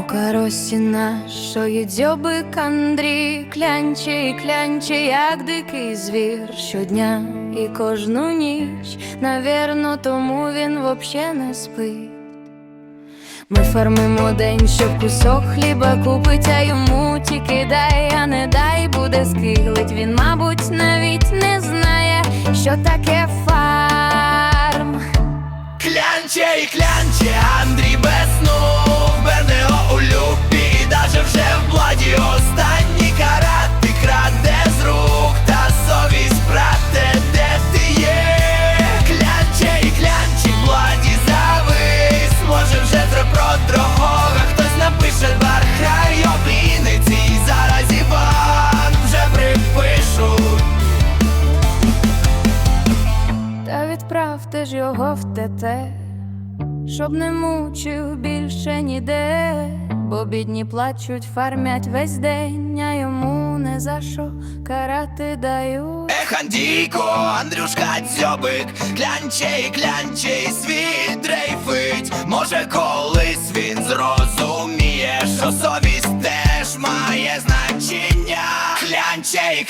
каросі нашої дзьобик Андрій клянче і клянче, як дикий звір щодня і кожну ніч, навірно, тому він вообще не спить. Ми фармимо день, щоб кусок хліба купить, а йому тільки дай, а не дай буде скиглить. Він, мабуть, навіть не знає, що таке фарм. Клянче і клянче, Андрій Та ж його в ТТ, щоб не мучив більше ніде, бо бідні плачуть, фармять весь день, а йому не за що карати дають. Ех, Андійко, Андрюшка дзьобик, клянче і клянче, світ дрейфить. Може, колись він зрозуміє, що совість теж має значення. Клянче і